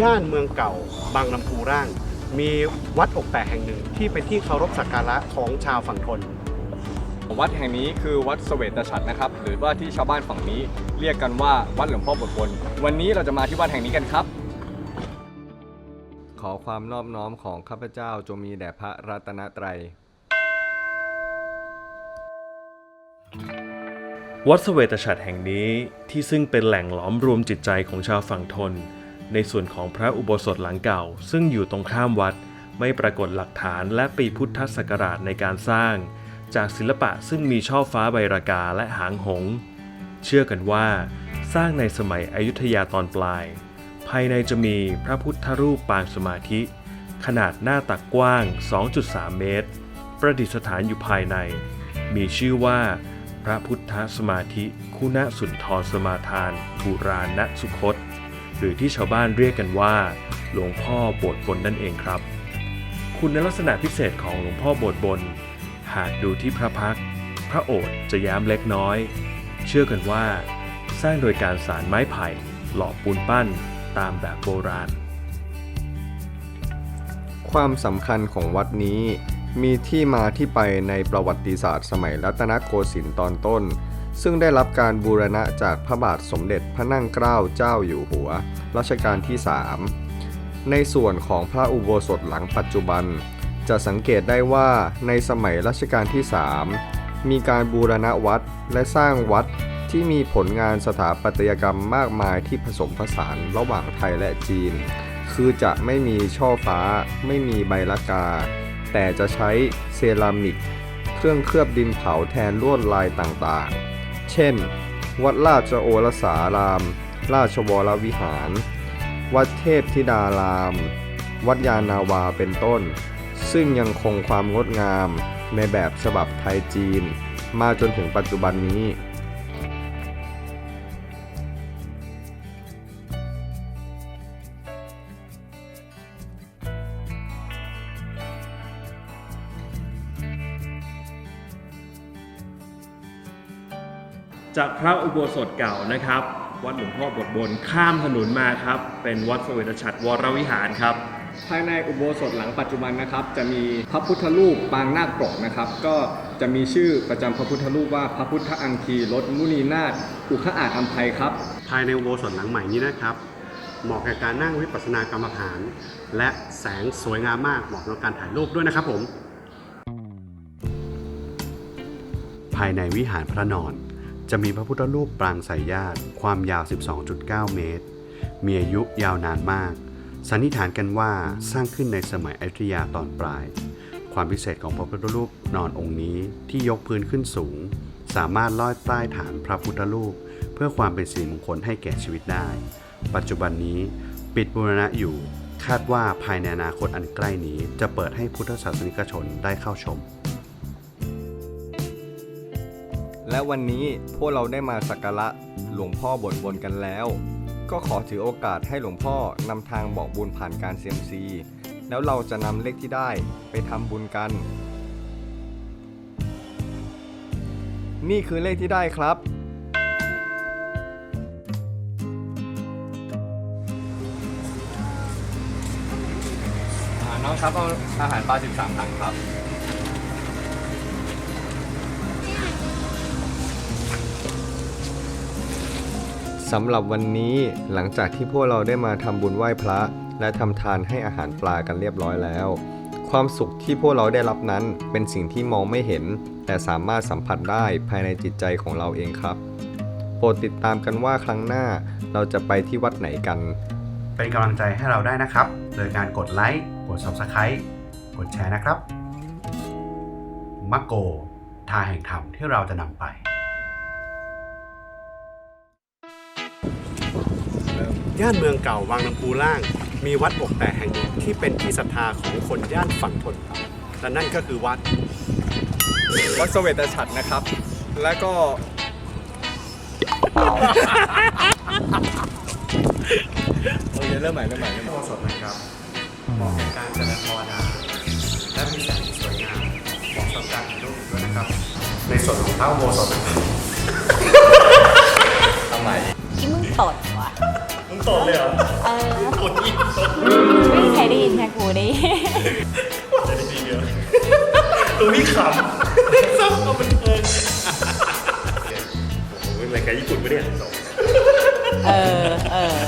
ย่านเมืองเก่า บางลำพูร่าง มีวัดอกแตกแห่งหนึ่งที่เป็นที่เคารพสักการะของชาวฝั่งทน วัดแห่งนี้คือวัดเสวตฉัตรนะครับ หรือว่าที่ชาวบ้านฝั่งนี้เรียกกันว่าวัดหลวงพ่อบทบนวันนี้เราจะมาที่วัดแห่งนี้กันครับ ขอความนอบน้อมของข้าพเจ้าจงมีแด่พระรัตนตรัย วัดเสเวตฉัตรแห่งนี้ที่ซึ่งเป็นแหล่งหลอมรวมจิตใจของชาวฝั่งทน ในส่วนของพระอุโบสถหลังเก่า ซึ่งอยู่ตรงข้ามวัด ไม่ปรากฏหลักฐานและปีพุทธศักราชในการสร้าง จากศิลปะซึ่งมีช่อฟ้าใบรากาและหางหง เชื่อกันว่า สร้างในสมัยอยุธยาตอนปลาย ภายในจะมีพระพุทธรูปปางสมาธิ ขนาดหน้าตักกว้าง 2.3 เมตร ประดิษฐานอยู่ภายใน มีชื่อว่าพระพุทธสมาธิ คุณสุนทรสมาทานบุราณสุคต หรือที่ชาวบ้านเรียกกันว่า หลวงพ่อโบสถ์บนนั่นเองครับ คุณลักษณะพิเศษของหลวงพ่อโบสถ์บน หากดูที่พระพัก พระโอษฐ์จะย้มเล็กน้อย เชื่อกันว่า สร้างโดยการสารไม้ไผ่ หล่อปูนปั้นตามแบบโบราณ ความสำคัญของวัดนี้มีที่มาที่ไปในประวัติศาสตร์สมัยรัตนโกสินทร์ตอนต้น ซึ่งได้รับการบูรณะจากพระบาทสมเด็จพระนั่งเกล้าเจ้าอยู่หัวรัชกาลที่ 3 ในส่วนของพระอุโบสถหลังปัจจุบัน จะสังเกตได้ว่าในสมัยรัชกาลที่ 3 มีการบูรณะวัดและสร้างวัดที่มีผลงานสถาปัตยกรรมมากมายที่ผสมผสานระหว่างไทยและจีน คือจะไม่มีช่อฟ้า ไม่มีใบละกา แต่จะใช้เซรามิก เครื่องเคลือบดินเผาแทนลวดลายต่างๆ เช่น วัดราชโอรสาราม ราชวรวิหาร วัดเทพธิดาราม วัดยานาวาเป็นต้น ซึ่งยังคงความงดงามในแบบฉบับไทยจีน มาจนถึงปัจจุบันนี้ จากพระอุโบสถเก่านะครับ วัดหลวงพ่อบทบนข้ามถนนมาครับ เป็นวัดเสเวตฉัตรวรวิหารครับ ภายในอุโบสถหลังปัจจุบันนะครับ จะมีพระพุทธรูปปางนาคปรกนะครับ ก็จะมีชื่อประจำพระพุทธรูปว่าพระพุทธอังคีรถมุนีนาถอุคอาจอัมภัยครับ ภายในอุโบสถหลังใหม่นี้นะครับ เหมาะกับการนั่งวิปัสสนากรรมฐาน และแสงสวยงามมากเหมาะกับการถ่ายรูปด้วยนะครับผม ภายในวิหารพระนอน จะมีพระพุทธรูปปรางสายญาติ ความยาว 12.9 เมตร มีอายุยาวนานมาก สันนิษฐานกันว่าสร้างขึ้นในสมัยอยุธยาตอนปลาย ความพิเศษของพระพุทธรูปนอนองค์นี้ที่ยกพื้นขึ้นสูง สามารถลอดใต้ฐานพระพุทธรูป เพื่อความเป็นสิริมงคลให้แก่ชีวิตได้ ปัจจุบันนี้ปิดบูรณะอยู่ คาดว่าภายในอนาคตอันใกล้นี้จะเปิดให้พุทธศาสนิกชนได้เข้าชม และวันนี้พวกเราได้มาสักการะหลวงพ่อบนบนกันแล้ว ก็ขอถือโอกาสให้หลวงพ่อนำทางบอกบุญผ่านการเซียมซีแล้วเราจะนำเลขที่ได้ไปทำบุญกัน นี่คือเลขที่ได้ครับ น้องครับเอาอาหารปลา13ถังครับ สำหรับวันนี้หลังจากที่พวกเราได้มาทำบุญไหว้พระ และทำทานให้อาหารปลากันเรียบร้อยแล้ว ความสุขที่พวกเราได้รับนั้นเป็นสิ่งที่มองไม่เห็น แต่สามารถสัมผัสได้ภายในจิตใจของเราเองครับ โปรดติดตามกันว่าครั้งหน้าเราจะไปที่วัดไหนกัน เป็นกำลังใจให้เราได้นะครับ โดยการกดไลค์กด Subscribe กดแชร์นะครับมักโกทางแห่งธรรมที่เราจะนำไป ย่านเมืองเก่าวังน้ำพูล่าง มีวัดอกแตกแห่งหนึ่งที่เป็นที่ศรัทธาของคนย่านฝั่งทนครับและนั่นก็คือวัดวัดเสวตฉัตรนะครับ แล้วก็ โอเคเริ่มใหม่เริ่มใหม่เริ่มใหม่ โบสถนะครับเหมาะแก่การเจริญภาวนาและมีแสงที่สวยงามเหมาะสำหรับการถ่ายรูปด้วยนะครับ ในส่วนของพระอุโบสถนะครับทำไมที่มึงตดว่ะ มึงโสดเลยเหรอเออโสดอิ่โไม่เคยได้ยินแค่กูได้ยินได้ดีเดียตัวนี้ขำซ้ำเอามันเทิงโอ้รายการญี่ปุ่นปะเนี่ย เออ เออ